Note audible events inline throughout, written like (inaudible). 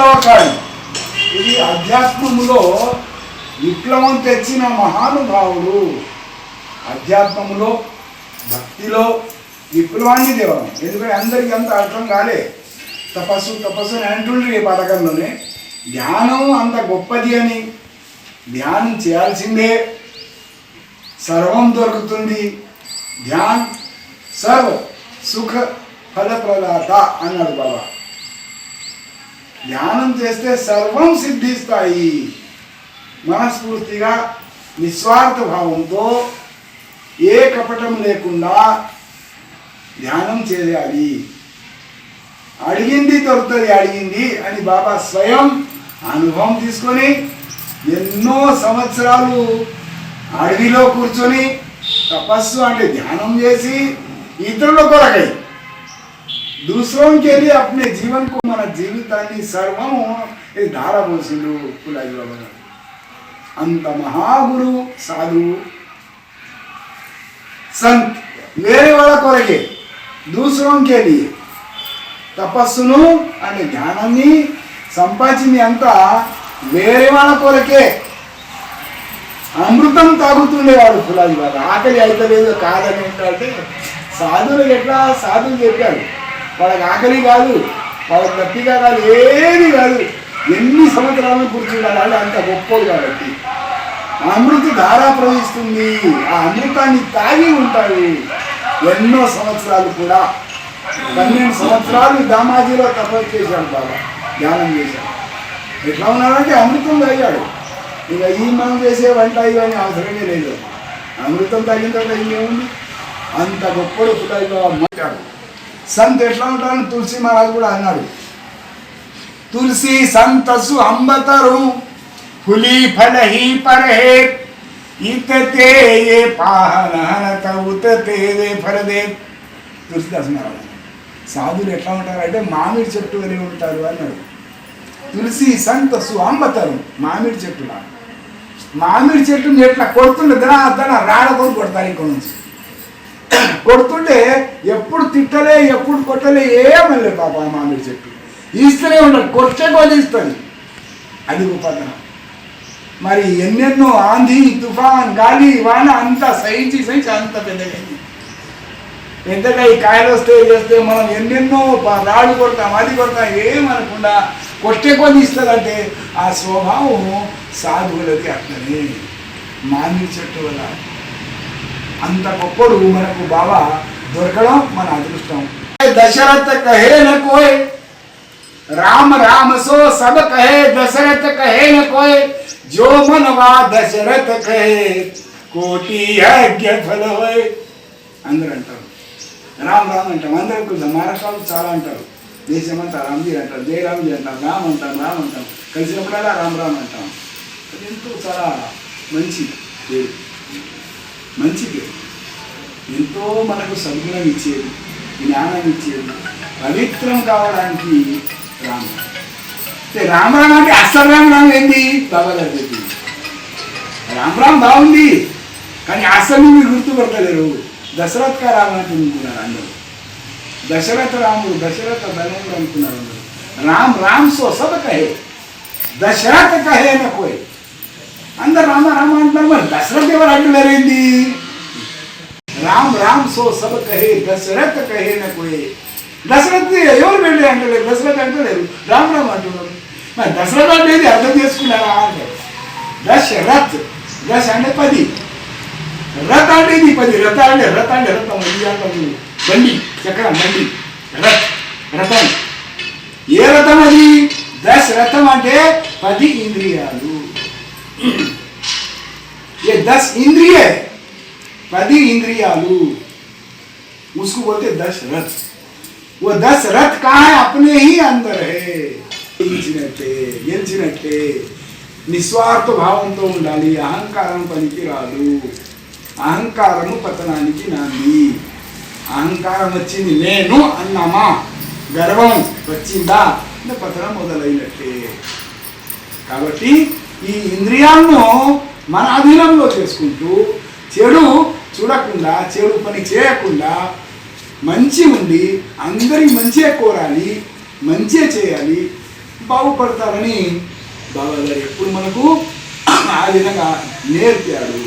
విప్లవకారి. ఇది అధ్యాత్మములో విప్లవం తెచ్చిన మహానుభావుడు. అధ్యాత్మములో భక్తిలో విప్లవాన్ని దేవడం ఎందుకంటే అందరికీ అంత అర్థం కాలే. తపస్సు తపస్సు అని అంటుండ్రు ఈ పథకంలోనే ధ్యానం అంత గొప్పది అని ధ్యానం చేయాల్సిందే. సర్వం దొరుకుతుంది. ధ్యాన్ సర్వ సుఖ ఫలప్రదాత అన్నాడు బాబా. ధ్యానం చేస్తే సర్వం సిద్ధిస్తాయి. మనస్ఫూర్తిగా నిస్వార్థ భావంతో ఏ కపటం లేకుండా ధ్యానం చేయాలి. అడిగింది దొరుకుతుంది అడిగింది అని బాబా స్వయం అనుభవం తీసుకొని ఎన్నో సంవత్సరాలు అడవిలో కూర్చొని తపస్సు అంటే ధ్యానం చేసి ఇతరుల కొరకై दूसरों के लिए अपने जीवन को మన జీవితాన్ని సర్వం ఇది ధారపోసిండు పులాజీ బాబా గారు అంత మహాగురు సాధువు సంత్ వేరే వాళ్ళ కొరకే దూసరం కే లియే తపస్సును అంటే జ్ఞానాన్ని సంపాదించింది అంతా వేరే వాళ్ళ కొరకే అమృతం తాగుతుండేవాడు ఫులాజీ బాబా ఆకలి అవుతలేదు కాదని ఏంటంటే సాధువులకు ఎట్లా సాధువులు చెప్పారు వాళ్ళకి ఆకలి కాదు వాళ్ళకి గట్టిగా కాదు ఏది కాదు. ఎన్ని సంవత్సరాలను కూర్చుండాలి అంత గొప్పలు కాబట్టి. అమృత ధార ప్రవహిస్తుంది. ఆ అమృతాన్ని తాగి ఉంటాడు. ఎన్నో సంవత్సరాలు కూడా. పన్నెండు సంవత్సరాలు దామాజీలో తపస్సు చేశాడు బాబా. ధ్యానం చేశాడు. ఎట్లా ఉన్నాడంటే అమృతం తాగాడు. ఇక ఈ మనం చేసే వంట ఇవన్నీ అవసరమే లేదు. అమృతం తాగిన తర్వాత ఇంకేముంది అంత గొప్పడు పుట్టాయి బాబా మాట్లాడు. సంత్ ఎట్లా ఉంటారని తులసి మహారాజు కూడా అన్నాడు. తులసి సంతసు అంబతరు పులి ఫలహి పరహే ఇతతే ఏ పాహనహనత ఉతతే వే ఫలదే తులసిదాస్ మహారాజు సాధులు ఎట్లా ఉంటారంటే మామిడి చెట్టు అని ఉంటారు అన్నాడు. తులసి సంతసు అంబతరు మామిడి చెట్టులా. మామిడి చెట్టుని ఎట్లా కొడుతుండే? దన దన రాడకొని కొడతారు ఇక్కడ నుంచి. కొడుతుంటే ఎప్పుడు తిట్టలే ఎప్పుడు కొట్టలే ఏమలే పాప మామిడి చెట్టు. ఇస్తూనే ఉండదు కొట్టే కొద్ది ఇస్తుంది. అది గొప్పతనం మరి ఎన్నెన్నో ఆంధీ తుఫాన్ గాలి వాన అంతా సహించి సహించి అంత పెద్దగైంది. పెద్దగా ఈ కాయలు వస్తే చేస్తే వస్తే మనం ఎన్నెన్నో రాళ్ళు కొడతాం అది కొడతాం ఏమనకుండా కొట్టే కొద్ది ఇస్తుందంటే ఆ స్వభావం సాధువులకి అట్లనే మామిడి చెట్టు వల్ల అంత గొప్పడు మనకు బాబా దొరకడం మన అదృష్టం. దశరథ కహే న కోయ్? రామ రామ సో సబ కహే దశరథ కహే న కోయ్? జో మనవా దశరథ కహే కోటి యజ్ఞ ఫల హోయ్ అందరూ అంటారు. రామ్ రామ్ అంటాం. అందరూ కొంచెం మహారాష్ట్రలో చాలా అంటారు. దేశమంతా రామ్జీ అంటారు జయ రామ్జీ అంటాం రామ్ అంటాం రామ్ అంటాం కలిసినప్పుడల్లా రామ్ రామ్ అంటాం. అది ఎంతో చాలా మంచి పేరు. మంచి పేరు ఎంతో మనకు సద్గుణం ఇచ్చేది జ్ఞానం ఇచ్చేది పవిత్రం కావడానికి రామ అంటే అంటే అసలు రామ ఏంది? బాబా గారు చెప్పింది రామరామ్ బాగుంది కానీ అసలు మీరు గుర్తుపడతలేరు. దశరథ్ రామ అనుకుంటున్నారు అందరూ. దశరథ రాముడు దశరథ బలముడు అనుకున్నారు అందరూ. రామ్ రామ్ సో సబ కహే. దశరథ కహే నా కోయ్. అందరు రామ రామ అంటున్నారు. మరి దశరథ్ ఎవరు అంటున్నారేంది రామ్ రామ్ సో సబ కహే దశరథ కహే నా కోయ్. దశరథ్ ఎవరు వెళ్ళి అంటలేరు దశరథ్ అంటలేరు రామ్ రామ్ అంటున్నారు. మరి దశరథ్ అనేది అర్థం చేసుకున్నారా అంటారు దశరథ్ దశ అంటే పది. రథ అంటే ఇది పది? రథ అంటే రథ అంటే రథం ఇది అంటారు బండి చక్రం బండి రథ్ రథం. ఏ రథం అది? దశ రథం అంటే పది ఇంద్రియాలు. ये दस इंद्रिय है पदी इंद्रियालु उसको बोलते दस रथ वो दस रथ कहाँ है अपने ही अंदर है గెలిచినట్టే గెలిచినట్టే నిస్వార్థ భావంతో ఉండాలి అహంకారం పనికి రాదు అహంకారము పతనానికి నాంది అహంకారం వచ్చింది నేను అన్నామా గర్వం వచ్చిందా ఇంకా పతనం మొదలైనట్టే కాబట్టి ఈ ఇంద్రియాలను మన అధీనంలో చేసుకుంటూ చెడు చూడకుండా చెడు పని చేయకుండా మంచి ఉండి అందరికి మంచిగా కోరాలి మంచిగా చేయాలి బాగుపడతారని బాబాగారు ఎప్పుడు మనకు ఆ విధంగా నేర్పాడు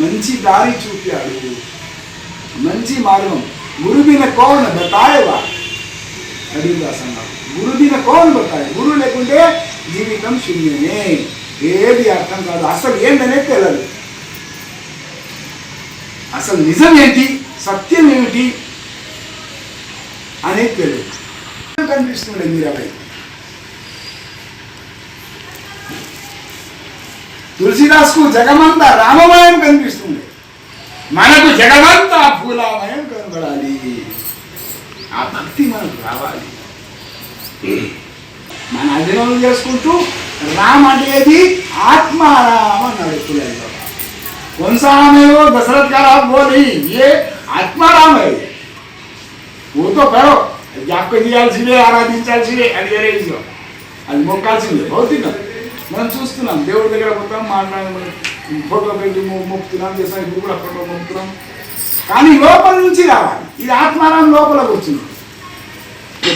మంచి దారి చూపాడు మంచి మార్గం. గురువిన కోన బతాయవా? హరిదాస్ అన్నారు గురుదిన కోన్ బతాయి గురువు లేకుంటే జీవితం శూన్యమే. ఏది అర్థం కాదు. అసలు ఏంటనేది తెలియదు అసలు నిజం ఏంటి సత్యం ఏమిటి అనేది తెలియదు కనిపిస్తుండే అవి తులసిదాస్కు జగమంతా రామమయం కనిపిస్తుంది మనకు జగమంతా పూలామయం కనబడాలి. ఆ భక్తి మనకు రావాలి. మన అభినయం చేసుకుంటూ రామ్ అనేది ఆత్మారామ అన్నాడు ఇప్పుడు వంశామేవో దశరథ్ గారా బోని ఏ ఆత్మారామ? ఊరితో పరో జాపక చేయాల్సిందే ఆరాధించాల్సిందే అది వేరే విషయం అది మొక్కాల్సిందే భౌతికం. మనం చూస్తున్నాం దేవుడి దగ్గర పోతాం మాట్లాడే ఫోటో పెట్టి మొక్కుతున్నాం చేస్తాం ఇప్పుడు కూడా ఫోటో మొక్కుతున్నాం. కానీ లోపల నుంచి రావాలి. ఇది ఆత్మారాం లోపల కూర్చుంది.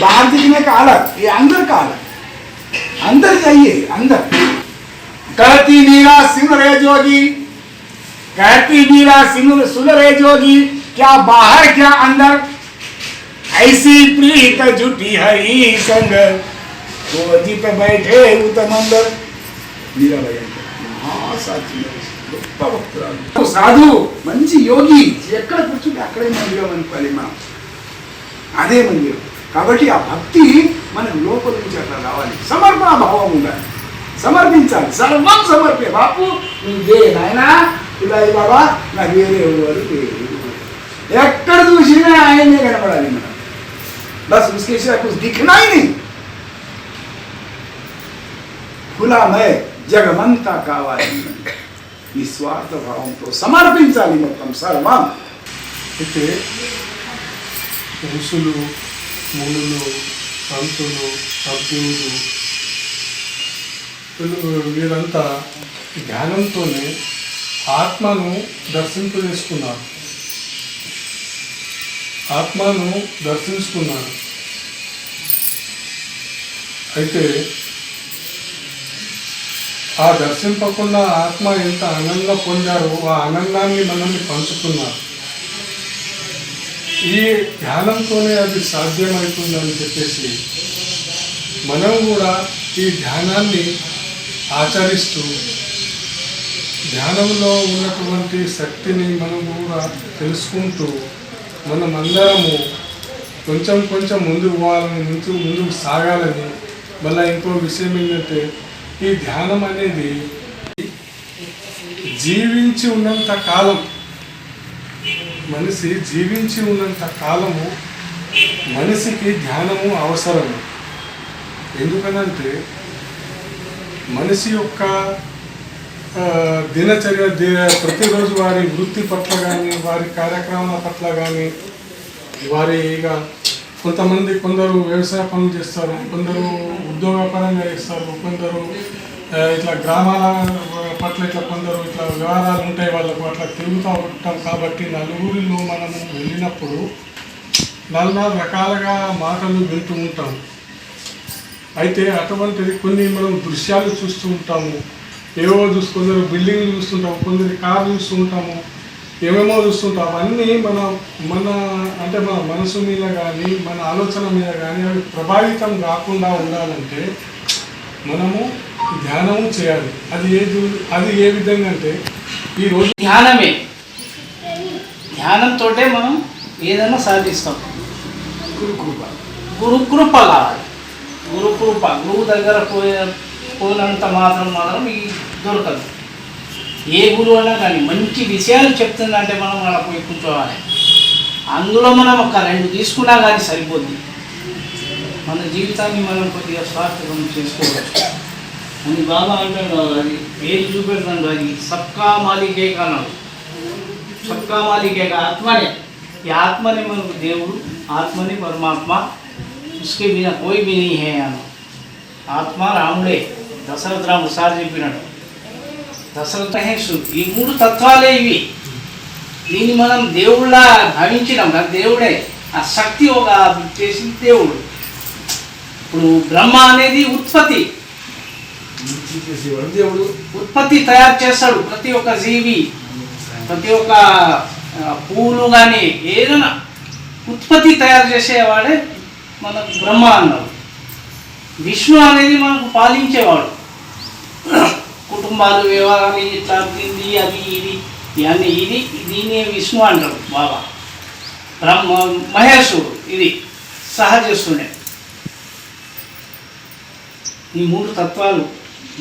భారతీయులే కాలం ఈ అందరు కాలం. अंदर का अलग अंदर जाइए अंदर कहती नीरा सिंह रे जोगी कहती नीरा सिंह सुन रे जोगी क्या बाहर क्या अंदर ऐसी प्रीत जुटी हरी संग तो अजीत बैठे उत्तम अंदर मीरा भाई మహాసాచి గొప్ప భక్తురాలు సాధు మంచి యోగి ఎక్కడ కూర్చుంటే అక్కడే మందిరం అనుకోవాలి మనం అదే మందిరం కాబట్టి ఆ భక్తి మన లోపల నుంచి అట్లా రావాలి సమర్పణ భావం ఉండాలి సమర్పించాలి సర్వం సమర్పే బాపు నువ్వే నాయనా ఇలాయి బాబా నాకు వేరే ఎవరు లేరు ఎక్కడ చూసినా ఆయనే కనపడాలి మనం బస్ उसके सिवा कुछ दिखना ही नहीं खुलामय జగమంతా కావాలి నిస్వార్థ భావంతో సమర్పించాలి మొత్తం సర్వం అయితే ఋషులు మునులు సంతులు సభ్యులు వీరంతా ధ్యానంతోనే ఆత్మను దర్శింపజేసుకున్నారు. ఆత్మను దర్శించుకున్నారు. అయితే ఆ దర్శింపకుండా ఆత్మ ఎంత ఆనందం పొందారో ఆ ఆనందాన్ని మనల్ని పంచుకున్నారు. ఈ ధ్యానంతోనే అది సాధ్యమవుతుందని చెప్పేసి మనం కూడా ఈ ధ్యానాన్ని ఆచరిస్తూ ధ్యానంలో ఉన్నటువంటి శక్తిని మనం కూడా తెలుసుకుంటూ మనం అందరము కొంచెం కొంచెం ముందుకు పోవాలని ముందు ముందుకు సాగాలని మళ్ళీ ఇంకో విషయం ఏంటంటే ఈ ధ్యానం అనేది జీవించి ఉన్నంత కాలం మనిషి జీవించి ఉన్నంత కాలము మనిషికి ధ్యానము అవసరము. ఎందుకనంటే మనిషి యొక్క దినచర్య ప్రతిరోజు వారి వృత్తి పట్ల కానీ వారి కార్యక్రమాల పట్ల కానీ వారి ఇక కొంతమంది కొందరు వ్యవసాయ పనులు చేస్తారు కొందరు ఉద్యోగపరంగా చేస్తారు కొందరు ఇట్లా గ్రామాల పట్ల ఇట్లా కొందరు ఇట్లా వివాదాలు ఉంటాయి వాళ్ళకు అట్లా తిరుగుతూ ఉంటాం కాబట్టి నలుగురిలో మనము వెళ్ళినప్పుడు నాలుగు నాలుగు రకాలుగా మాటలు వింటూ ఉంటాం. అయితే అటువంటిది కొన్ని మనం దృశ్యాలు చూస్తూ ఉంటాము. ఏవో చూసి కొందరు బిల్డింగ్లు చూస్తుంటాము కొందరు కార్లు చూస్తూ ఉంటాము ఏమేమో చూస్తుంటాం అవన్నీ మన మన అంటే మన మనసు మీద కానీ మన ఆలోచన మీద కానీ అవి ప్రభావితం కాకుండా ఉండాలంటే మనము ధ్యానము చేయాలి. అది ఏ అది ఏ విధంగా అంటే ఈరోజు ధ్యానమే. ధ్యానంతో మనం ఏదైనా సాధిస్తాం. గురుకృప. గురుకృప కావాలి గురువు దగ్గర పోయే పోయినంత మాత్రం మాత్రం ఈ దొరకదు. ఏ గురువు అయినా కానీ మంచి విషయాలు చెప్తుందంటే మనం అలా పోయి కూర్చోవాలి. అందులో మనం ఒక రెండు తీసుకున్నా కానీ సరిపోద్ది. మన జీవితాన్ని మనం కొద్దిగా స్వార్థకం చేసుకోవచ్చు. అని బాబా అంటాడు అది పేరు చూపెడతాడు అది సబ్కా మాలికే కానాడు సబ్కా మాలికే కా ఆత్మనే. ఈ ఆత్మనే మనకు దేవుడు ఆత్మని పరమాత్మ. ఉస్కే బినా కోయి బి నీ హే అను ఆత్మ రాముడే. దశరథ రాముడు సార్ చెప్పినాడు. దశరథ హే ఈ మూడు తత్వాలే ఇవి. దీన్ని మనం దేవుళ్ళ భావించినాం కదా దేవుడే. ఆ శక్తి ఒక చేసింది దేవుడు. ఇప్పుడు బ్రహ్మ అనేది ఉత్పత్తి. దేవుడు ఉత్పత్తి తయారు చేస్తాడు ప్రతి ఒక్క జీవి ప్రతి ఒక్క పూలు కానీ ఏదైనా ఉత్పత్తి తయారు చేసేవాడే మనకు బ్రహ్మ అన్నాడు. విష్ణు అనేది మనకు పాలించేవాడు. కుటుంబాలు వ్యవహారాలు ఇట్లా అది ఇది ఇవన్నీ ఇది దీన్ని విష్ణు అంటాడు బాబా. బ్రహ్మ మహేశ్వరుడు ఇది సహజస్తుడే ఈ మూడు తత్వాలు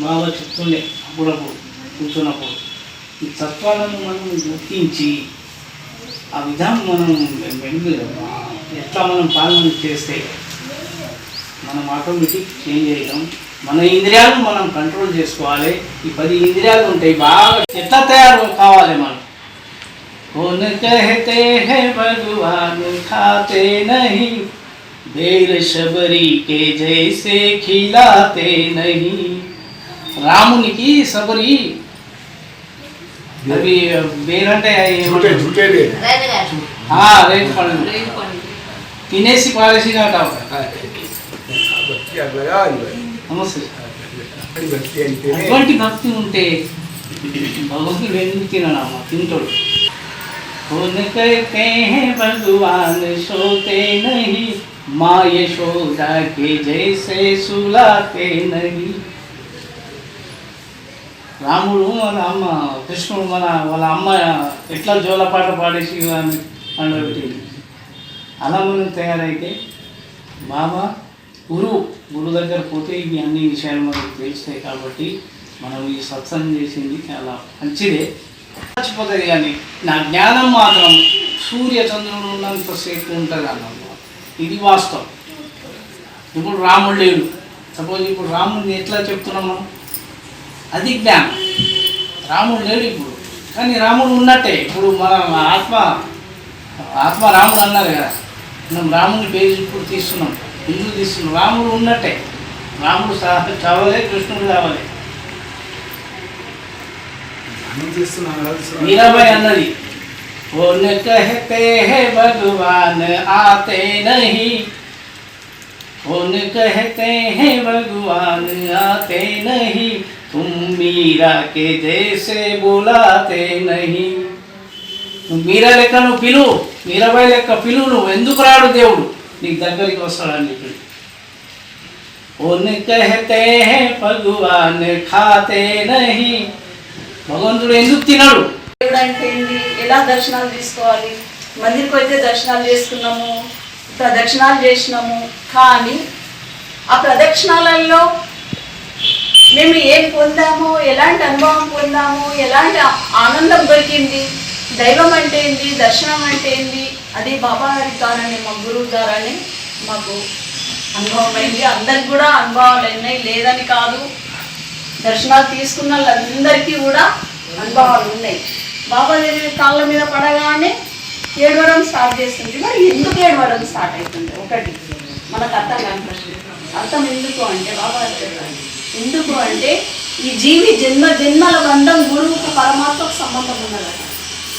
బాగా చెప్తుండే అప్పుడప్పుడు కూర్చున్నప్పుడు ఈ తత్వాలను మనం గుర్తించి ఆ విధానం మనం మెరుగు ఎట్లా మనం పాలన చేస్తే మనం ఆటోమేటిక్ చేంజ్ అయ్యాం మన ఇంద్రియాలను మనం కంట్రోల్ చేసుకోవాలి ఈ పది ఇంద్రియాలు ఉంటాయి బాగా ఎట్లా తయారు కావాలి మనం कौन कहते हैं भगवान खाते नहीं बेल शबरी के जैसे खिलाते नहीं రామునికి శబరి అవి బేరంటే झूठे झूठे दे రేపు పండు తినేసి పారేసినట్టు बत्ती लगा నమస్తే बत्ती अंते అటువంటి భక్తి ఉంటే భగవంతుడు ఎందుకు తినడమ్మా తింటాడు कौन कहते हैं भगवान सोते नहीं माँ यशोदा के जैसे सुलाते नहीं రాముడు మన అమ్మ కృష్ణుడు మన వాళ్ళ అమ్మ ఎట్లా జోలపాట పాడేసి అని పండబెట్టింది అలా మనం తయారైతే బాబా గురువు గురువు దగ్గర పోతే ఇవి అన్ని విషయాలు మనకు తెలుస్తాయి కాబట్టి మనం ఈ సత్సంగం చేసింది చాలా మంచిదే. మర్చిపోతుంది కానీ నా జ్ఞానం మాత్రం సూర్య ఉన్నంత ఉన్నంతసేపు ఉంటుంది అన్నమాట. ఇది వాస్తవం. ఇప్పుడు రాముడు లేడు. సపోజ్ ఇప్పుడు రాముడిని ఎట్లా చెప్తున్నాం మనం? అది జ్ఞానం. రాముడు లేడు ఇప్పుడు. కానీ రాముడు ఉన్నట్టే. ఇప్పుడు మన ఆత్మ ఆత్మ రాముడు అన్నారు కదా. మనం రాముడిని పేరు ఇప్పుడు తీస్తున్నాం. ఎందుకు తీస్తున్నాం? రాముడు ఉన్నట్టే. రాముడు చావలే కృష్ణుడు కావాలి మీరాబాయి అన్నది. భగవాన్ कहते हैं भगवान आते नहीं उन कहते तुम मीरा के जैसे बुलाते नहीं నువ్వు మీరా లెక్క నువ్వు పిలువు మీరాబాయి లెక్క పిలువు నువ్వు ఎందుకు రాడు దేవుడు నీకు దగ్గరికి వస్తాడని చెప్పి उन कहते हैं भगवान खाते नहीं భగవంతుడు ఎందుకు తినడు దేవుడు అంటే ఏంటి ఎలా దర్శనాలు తీసుకోవాలి మందిరికి అయితే దర్శనాలు చేసుకున్నాము ప్రదక్షిణాలు చేసినాము కానీ ఆ ప్రదక్షిణాలలో మేము ఏం పొందాము ఎలాంటి అనుభవం పొందాము ఎలాంటి ఆనందం దొరికింది దైవం అంటే ఏంటి దర్శనం అంటే ఏంటి అది బాబా గారి ద్వారానే మా గురువు ద్వారానే మాకు అనుభవం అయింది అందరికి కూడా అనుభవాలు అయినాయి లేదని కాదు. దర్శనాలు తీసుకున్న వాళ్ళందరికీ కూడా అనుభవాలు ఉన్నాయి. బాబాదేవి కాళ్ళ మీద పడగానే ఏడవడం స్టార్ట్ చేస్తుంది మరి ఎందుకు ఏడవడం స్టార్ట్ అవుతుంది? ఒకటి. మనకు అర్థం కాని ప్రశ్న. అర్థం ఎందుకు అంటే బాబా ఎందుకు అంటే ఈ జీవి జన్మ జన్మల బంధం గురువుకు పరమాత్మకు సంబంధం ఉన్నదట.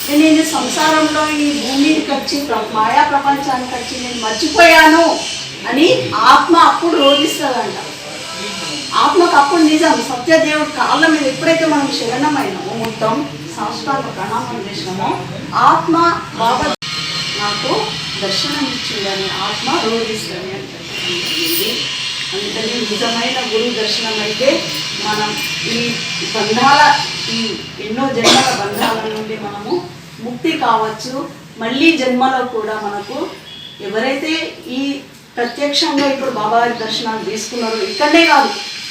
నేను ఈ సంసారంలో ఈ భూమికి వచ్చి ప్ర- మాయా ప్రపంచానికి వచ్చి నేను మర్చిపోయాను అని ఆత్మ అప్పుడు రోధిస్తుందంట. ఆత్మకు అప్పుడు నిజం సత్యదేవుడు కాళ్ళ మీద ఎప్పుడైతే మనం శరణమైనామో మొత్తం సాష్టాంగ ప్రణామం చేసినామో ఆత్మ బాబా నాకు దర్శనం ఇచ్చిందని ఆత్మ రోధిస్తుంది అని చెప్పడం. జరిగింది అందుకని నిజమైన గురు దర్శనం అయితే మనం ఈ బంధాల ఈ ఎన్నో జన్మల బంధాల నుండి మనము ముక్తి కావచ్చు. మళ్ళీ జన్మలో కూడా మనకు ఎవరైతే ఈ ప్రత్యక్షంగా ఇప్పుడు బాబావారి దర్శనాలు తీసుకున్నారో ఇక్కడనే కాదు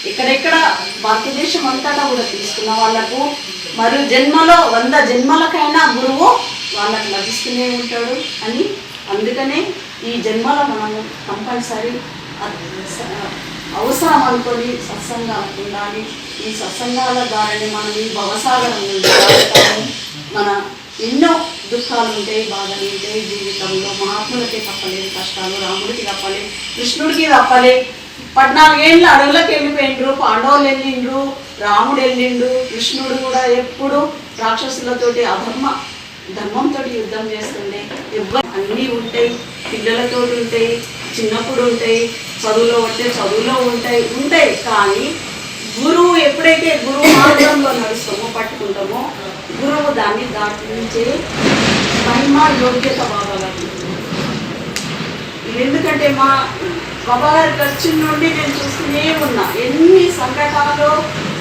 ఎక్కడెక్కడ భారతదేశం అంతటా కూడా తీసుకున్న వాళ్ళకు మరో జన్మలో వంద జన్మలకైనా గురువు వాళ్ళకు లభిస్తూనే ఉంటాడు అని అందుకనే ఈ జన్మలో మనము కంపల్సరీ అవసరం అనుకొని సత్సంగాలకు ఉండాలి. ఈ సత్సంగాల ద్వారానే మనం ఈ భవసాగరం మన ఎన్నో దుఃఖాలు ఉంటాయి బాధలు ఉంటాయి. జీవితంలో మహాత్ములకి తప్పలేదు కష్టాలు రాముడికి తప్పలేదు కృష్ణుడికి తప్పలే పద్నాలుగేళ్ళు అడవులకు వెళ్ళిపోయిండ్రు పాండవులు వెళ్ళిండ్రు రాముడు వెళ్ళిండు కృష్ణుడు కూడా ఎప్పుడు రాక్షసులతోటి అధర్మ ధర్మంతో యుద్ధం చేస్తుండే. ఎవ్వరు అన్నీ ఉంటాయి. పిల్లలతో ఉంటాయి చిన్నప్పుడు ఉంటాయి చదువులో ఉంటే చదువులో ఉంటాయి ఉంటాయి. కానీ గురువు ఎప్పుడైతే గురువు మార్గంలో నడుస్తామో పట్టుకుంటామో గురువు దాన్ని దాటించే మహిమ యోగ్యత బాబాలకు ఎందుకంటే మా బాబా గారి ఖర్చు నుండి నేను చూస్తూనే ఉన్నా ఎన్ని సంకటాలు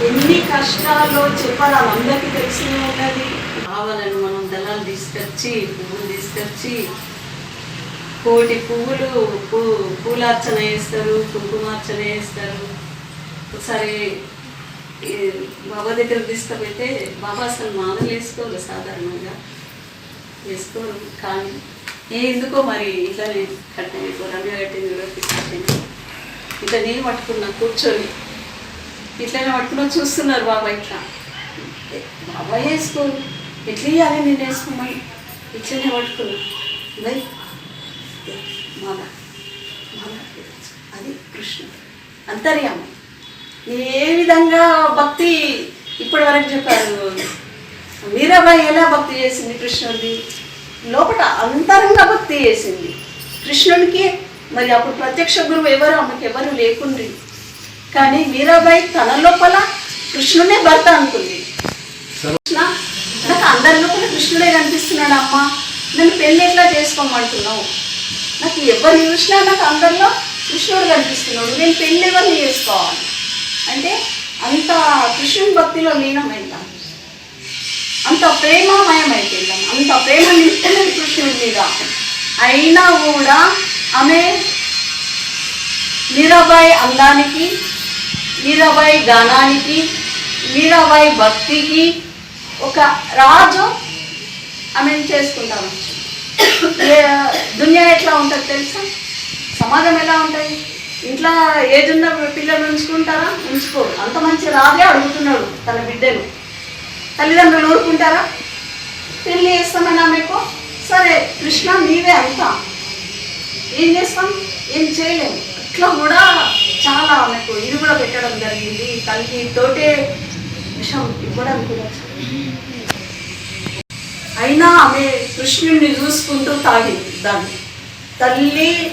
ఎన్ని కష్టాలు చెప్పాలి అందరికీ తెలిసినే ఉన్నది. కావాలని మనం దళాలు తీసుకొచ్చి పువ్వులు తీసుకొచ్చి కోటి పువ్వులు పూ పూలార్చన వేస్తారు కుంకుమార్చన వేస్తారు ఒకసారి బాబా దగ్గర తీసుకపోతే బాబా అసలు మాలలు వేసుకోరు సాధారణంగా. వేసుకోరు కానీ ఏ ఎందుకో మరి ఇట్లానే కట్టింది రమ్య కట్టింది కూడా కట్టింది ఇట్లా నేను పట్టుకున్నా కూర్చొని. ఇట్లనే పట్టుకున్నా చూస్తున్నారు బాబా ఇట్లా. బాబా వేసుకోరు. ఎట్లా ఇవ్వాలి నేను వేసుకోమని? ఇట్లనే పట్టుకున్నా. బై మాల మాల అది కృష్ణుడు అంతర్యామం. ఏ విధంగా భక్తి ఇప్పటి వరకు చెప్పారు? మీరాబాయి ఎలా భక్తి చేసింది కృష్ణుడిది? లోపల అంతరంగ భక్తి చేసింది. కృష్ణునికి మరి అప్పుడు ప్రత్యక్ష గురువు ఎవరు? ఆమెకు ఎవరు లేకుండ్రి. కానీ మీరాబాయి తన లోపల కృష్ణునే భర్త అనుకుంది. కృష్ణ నాకు అందరి లోపల కృష్ణుడే కనిపిస్తున్నాడు అమ్మ. నన్ను పెళ్ళి ఎట్లా చేసుకోమంటున్నావు? నాకు ఎవరు చూసినా నాకు అందరిలో కృష్ణుడు కనిపిస్తున్నాడు. నేను పెళ్ళి ఎవరిని చేసుకోవాలి? అంటే అంత కృష్ణుని భక్తిలో లీనమైందాం అంత ప్రేమమయం అయిపోయిందాం అంత ప్రేమ నింపుతున్నది కృష్ణుడి మీద అయినా కూడా ఆమె మీరాబాయి అందానికి మీరాబాయి గానానికి మీరాబాయి భక్తికి ఒక రాజు ఆమెను చేసుకుంటాం దునియా ఎట్లా ఉంటుంది తెలుసా? సమాజం ఎలా ఉంటుంది? ఇంట్లో ఏదున్న పిల్లలు ఉంచుకుంటారా? ఉంచుకోరు. అంత మంచి రాజే అడుగుతున్నాడు తన బిడ్డను. తల్లిదండ్రులు ఊరుకుంటారా? పెళ్ళి చేస్తామని ఆమెకు సరే కృష్ణ నీవే అంతా. ఏం చేస్తాం? ఏం చేయలేము ఇట్లా కూడా చాలా ఆమెకు ఇది కూడా పెట్టడం జరిగింది. తల్లి తోటే విషయం ఇవ్వడం కూడా అయినా ఆమె కృష్ణుడిని చూసుకుంటూ తాగింది దాన్ని. తల్లి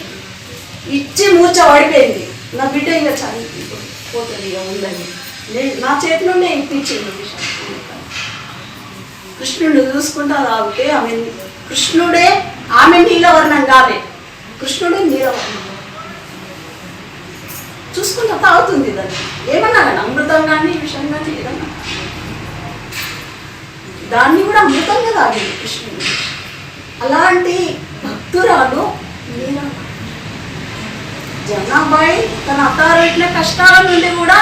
ఇచ్చి మూర్చ పడిపోయింది నా బిడ్డ ఇంకా చని పోతుంది ఇక ఉందని. నేను నా చేతిలోనే ఇప్పించింది కృష్ణుడిని చూసుకుంటా తాగితే ఆమె కృష్ణుడే ఆమె నీలవర్ణం కాలే. కృష్ణుడే నీలవర్ణం. చూసుకుంటా తాగుతుంది దాన్ని. ఏమన్నా కానీ అమృతం కానీ విషయం కానీ ఏదన్నా? దాన్ని కూడా అమృతంగా తాగింది కృష్ణుడు. అలాంటి భక్తురాలు జనాబాయి తన అత్తారింట్ల కష్టాల నుండి కూడా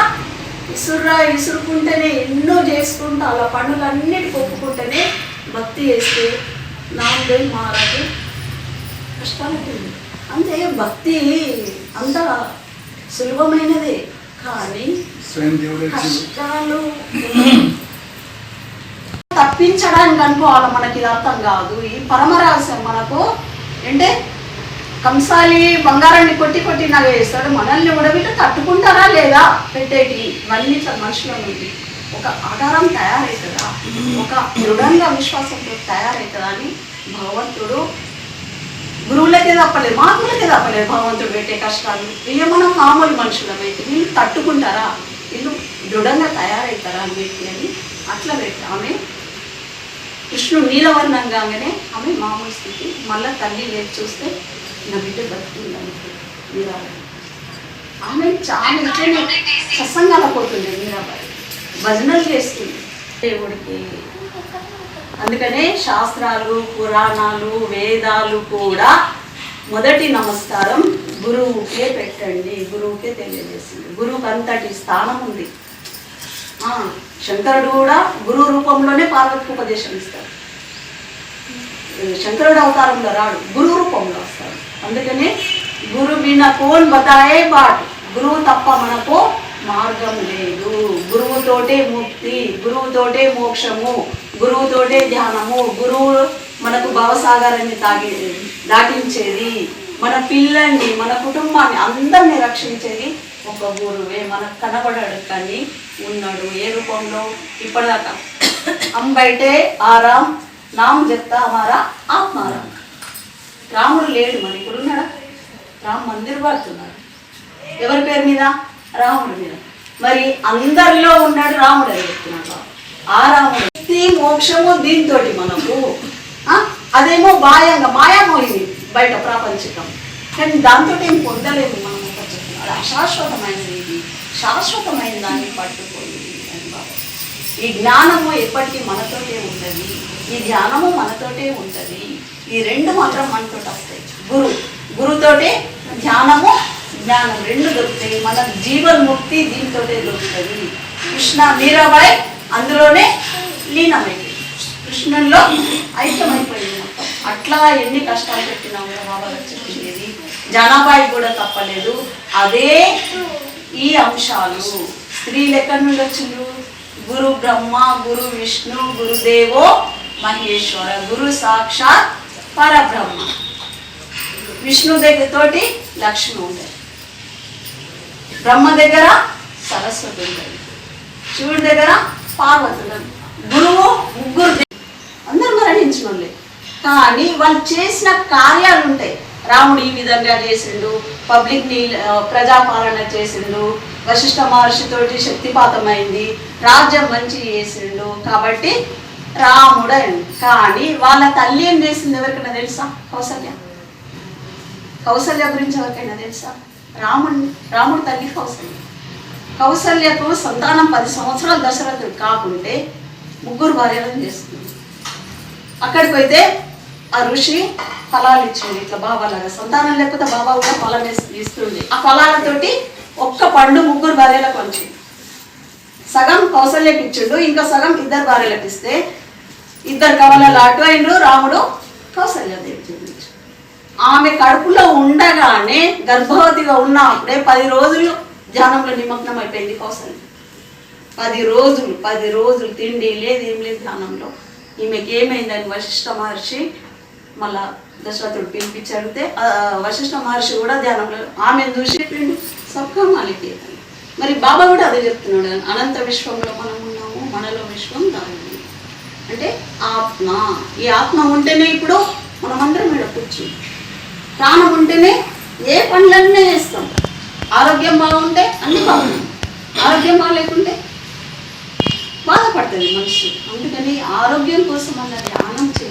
ఇసుర్రా ఇసురుకుంటేనే ఎన్నో చేసుకుంటూ అలా పనులన్నిటికి ఒప్పుకుంటేనే భక్తి చేస్తే నామదేవ్ మహారాజు కష్టాలకి అంతే భక్తి అంత సులభమైనదే కానీ కష్టాలు (clears throat) తప్పించడానికి అనుకోవాలి మనకి ఇది అర్థం కాదు. ఈ పరమరహస్యం మనకు అంటే కంసాలి బంగారాన్ని కొట్టి కొట్టి నగ వేస్తాడు మనల్ని కూడా వీళ్ళు తట్టుకుంటారా లేదా? పెట్టేటి ఇవన్నీ ఇట్లా మనుషుల నుండి. ఒక ఆధారం తయారవుతుందా ఒక దృఢంగా విశ్వాసంతో తయారవుతుందా అని భగవంతుడు గురువులకే తప్పలేదు మాకులకే తప్పలేదు భగవంతుడు పెట్టే కష్టాలు. వీళ్ళు మనం మామూలు మనుషులమైతే వీళ్ళు తట్టుకుంటారా? వీళ్ళు దృఢంగా తయారవుతారా అని పెట్టి అని అట్లా పెట్టి. ఆమె కృష్ణుడు నీలవర్ణంగానే ఆమె మామూలు స్థితి. మళ్ళీ తల్లి లేచి చూస్తే నా బిడ్డ బతుకుందని మీరాబాయి. ఆమె చాలా ఇట్లనే సత్సంగాల పోతుంది మీరాబాయి. భజనలు చేస్తుంది దేవుడికి. అందుకనే శాస్త్రాలు పురాణాలు వేదాలు కూడా మొదటి నమస్కారం గురువుకే పెట్టండి. గురువుకే తెలియజేసింది. గురువుకి అంతటి స్థానం ఉంది. శంకరుడు కూడా గురువు రూపంలోనే పార్వతికి ఉపదేశం ఇస్తాడు. శంకరుడు అవతారంలో రాడు గురు రూపంలో వస్తాడు. అందుకని గురు బిన కోన్ బతాయే బాట్ గురువు తప్ప మనకు మార్గం లేదు. గురువుతోటే ముక్తి గురువుతోటే మోక్షము గురువుతోటే ధ్యానము గురువు మనకు భవసాగరాన్ని తాగి దాటించేది మన పిల్లల్ని మన కుటుంబాన్ని అందరినీ రక్షించేది ఒక గురువే. మనకు కనబడాడు కానీ ఉన్నాడు. ఏ రూపంలో? ఇప్పటిదాకా. అంబైటే ఆరాం నామ్ చెప్తా మారా. ఆత్మారామ్ రాముడు లేడు మరి. ఇప్పుడు ఉన్నాడా రామ్ మందిర్ పడుతున్నాడు ఎవరి పేరు మీద? రాముడి మీద. మరి అందరిలో ఉన్నాడు రాముడు అని చెప్తున్నాడు ఆ రాముడు. మోక్షము దీంతో మనకు. ఆ? అదేమో మాయంగా మాయామోహిని బయట ప్రాపంచికం. కానీ దాంతో ఏం పొందలేము మనం చెప్తున్నాడు. అశాశ్వతమైనది. శాశ్వతమైన దాన్ని పట్టుకోండి అని బాబా ఈ జ్ఞానము ఎప్పటికీ మనతోటే ఉంటుంది ఈ ధ్యానము మనతోటే ఉంటుంది ఈ రెండు మాత్రం మనతో వస్తాయి. గురు. గురుతోటే ధ్యానము జ్ఞానం రెండు దొరుకుతాయి. మన జీవన్ముక్తి దీంతో దొరుకుతుంది. కృష్ణ మీరాబాయ్ అందులోనే లీనమైంది కృష్ణుల్లో ఐక్యమైపోయింది మొత్తం. అట్లా ఎన్ని కష్టాలు పెట్టినా కూడా బాబా గారు చెప్పింది కూడా తప్పలేదు. అదే ఈ అంశాలు స్త్రీలు ఎక్కడి నుండి వచ్చిండ్రు? గురు బ్రహ్మ గురు విష్ణు గురుదేవో మహేశ్వర గురు సాక్షాత్ పరబ్రహ్మ. విష్ణు దగ్గర తోటి లక్ష్మి ఉంటుంది బ్రహ్మ దగ్గర సరస్వతి ఉంటుంది శివుడి దగ్గర పార్వతి గురువు ముగ్గురు అందరూ మరణించిన కానీ వాళ్ళు చేసిన కార్యాలు ఉంటాయి. రాముడు ఈ విధంగా చేసిండు పబ్లిక్ని ప్రజాపాలన చేసిండు వశిష్ఠ మహర్షితోటి శక్తిపాతమైంది రాజ్యం మంచి చేసిండు కాబట్టి రాముడు కానీ వాళ్ళ తల్లి ఏం చేసింది ఎవరికైనా తెలుసా? కౌసల్య. కౌసల్య గురించి ఎవరికైనా తెలుసా? రాముడు రాముడు తల్లి కౌసల్య. కౌసల్యకు సంతానం పది సంవత్సరాలు దశరథుడు కాకుంటే ముగ్గురు భార్యలను చేస్తుంది అక్కడికి పోతే ఆ ఋషి ఫలాలు ఇచ్చింది ఇట్లా బాబాలాగా. సంతానం లేకపోతే బాబా కూడా ఫలం ఇస్తుంది. ఆ ఫలాలతోటి ఒక్క పండు ముగ్గురు భార్యలకు వచ్చింది సగం కౌసల్యకి ఇచ్చిండు. ఇంకా సగం ఇద్దరు భార్యలకు ఇస్తే ఇద్దరు కవలలు అటు రాముడు కౌసల్యాదేవి జన్మించాడు ఆమె కడుపులో ఉండగానే గర్భవతిగా ఉన్నప్పుడే పది రోజులు ధ్యానంలో నిమగ్నం అయిపోయింది కౌసల్య. పది రోజులు పది రోజులు తిండి లేదు ఏం లేదు ధ్యానంలో. ఈమెకి ఏమైందని వశిష్ఠ మహర్షి మళ్ళా దశరథుడు పిలిపించి అడిగితే వశిష్ఠ మహర్షి కూడా ధ్యానంలో ఆమెను చూసి చెప్పిండు. సబ్కా మాలిక్. మరి బాబా కూడా అదే చెప్తున్నాడు. అనంత విశ్వంలో మనం ఉన్నాము మనలో విశ్వం దాని అంటే ఆత్మ. ఈ ఆత్మ ఉంటేనే ఇప్పుడు మనమందరం ఇక్కడ కూర్చుంది ప్రాణం ఉంటేనే ఏ పనులన్నీ చేస్తాం. ఆరోగ్యం బాగుంటే అన్ని బాగుంటాయి. ఆరోగ్యం బాగాలేకుంటే బాధపడుతుంది మనిషి. అందుకని ఆరోగ్యం కోసం మన ధ్యానం చేయాలి.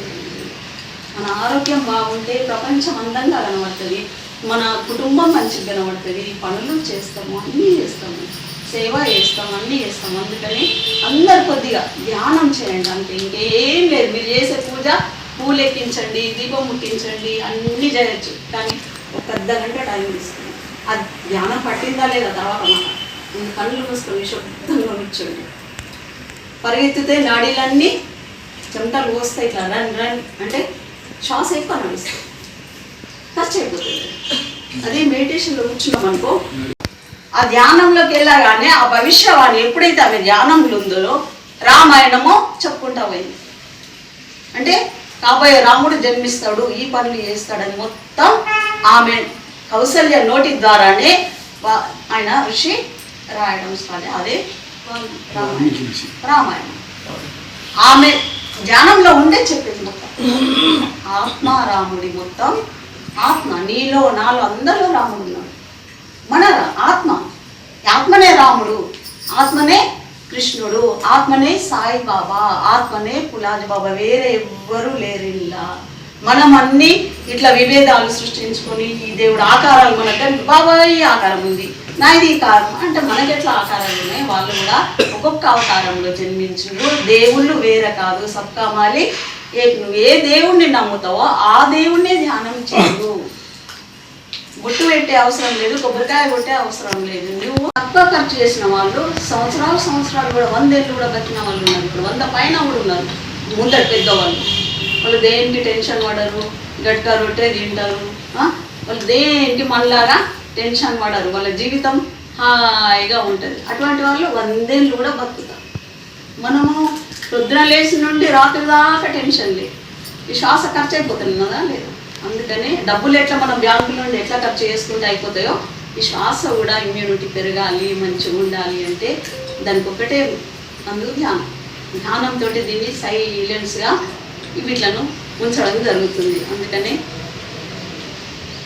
మన ఆరోగ్యం బాగుంటే ప్రపంచం అందంగా కనబడుతుంది మన కుటుంబం మంచిగా కనబడుతుంది పనులు చేస్తాము అన్నీ చేస్తాము సేవ చేస్తాం అన్నీ చేస్తాం అందుకని అందరు కొద్దిగా ధ్యానం చేయండి అంతే. ఇంకేం లేదు. మీరు చేసే పూజ పూలు ఎక్కించండి దీపం ముట్టించండి అన్నీ చేయొచ్చు. కానీ ఒక అర్ధ గంట టైం తీసుకుని ఆ ధ్యానం పట్టిందా లేదా తర్వాత మాట కళ్ళు మూసుకొని శబ్దంగా కూర్చోండి. పరిగెత్తితే నాడీలన్నీ చెమటలు పోస్తాయి ఇట్లా రన్ రన్. అంటే శ్వాస ఎక్కువ నడుస్తాయి ఖర్చు అయిపోతుంది. అదే మెడిటేషన్లో కూర్చున్నాం అనుకో ఆ ధ్యానంలోకి వెళ్ళగానే ఆ భవిష్యవాణి ఎప్పుడైతే ఆమె ధ్యానంలో ఉందో రామాయణము చెప్పుకుంటా పోయింది. అంటే కాబోయే రాముడు జన్మిస్తాడు ఈ పనులు చేస్తాడని మొత్తం ఆమె కౌసల్య నోటి ద్వారానే ఆయన ఋషి రాయడం స్టార్ట్ అదే రామాయణం. రామాయణం. ఆమె ధ్యానంలో ఉండే చెప్పింది మొత్తం. ఆత్మ రాముడి మొత్తం. ఆత్మ నీలో నాలో అందరిలో రాముడు ఉన్నాడు. మన ఆత్మ ఆత్మనే రాముడు. ఆత్మనే కృష్ణుడు. ఆత్మనే సాయి బాబా ఆత్మనే పులాజి బాబా వేరే ఎవ్వరూ లేరిల్లా. మనం అన్ని ఇట్లా విభేదాలు సృష్టించుకొని ఈ దేవుడు ఆకారాలు మనకు బాబాయి ఆకారం ఉంది. నా ఇది ఈ కారణం. అంటే మనకి ఎట్లా ఆకారాలు ఉన్నాయి? వాళ్ళు కూడా ఒక్కొక్క అవతారంలో జన్మించు దేవుళ్ళు వేరే కాదు. సబ్కా మాలి ఏ నువ్వు ఏ దేవుణ్ణి నమ్ముతావో ఆ దేవుణ్ణే ధ్యానం చేయు బొట్టు పెట్టే అవసరం లేదు. కొబ్బరికాయ కొట్టే అవసరం లేదు. నువ్వు తక్కువ ఖర్చు చేసిన వాళ్ళు సంవత్సరాలు సంవత్సరాలు కూడా వందేళ్ళు కూడా బతికిన వాళ్ళు ఉన్నారు. ఇప్పుడు వంద పైన కూడా ఉన్నారు. ముందర పెద్దవాళ్ళు. వాళ్ళు దేనికి టెన్షన్ పడరు? గట్క రొట్టె తింటారు. ఆ? వాళ్ళు దేనికి మళ్ళారా టెన్షన్ పడరు వాళ్ళ జీవితం హాయిగా ఉంటుంది. అటువంటి వాళ్ళు వందేళ్ళు కూడా బతుకుతారు. మనము రుద్ర లేచి నుండి రాత్రి దాకా టెన్షన్ లేదు. ఈ శ్వాస ఖర్చు అయిపోతుంది కదా లేదు? అందుకని డబ్బులు ఎట్లా మనం బ్యాంకు నుండి ఎట్లా ఖర్చు చేసుకుంటే అయిపోతాయో ఈ శ్వాస కూడా ఇమ్యూనిటీ పెరగాలి మంచిగా ఉండాలి అంటే దానికి ఒకటే అందుకు ధ్యానం. ధ్యానంతో దీన్ని సైలెన్స్గా వీటిలను ఉంచడం జరుగుతుంది. అందుకనే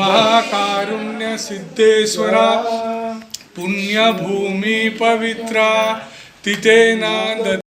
महाकारुण्य सिद्धेश्वरा पुण्यभूमी पवित्रा तिथे नांद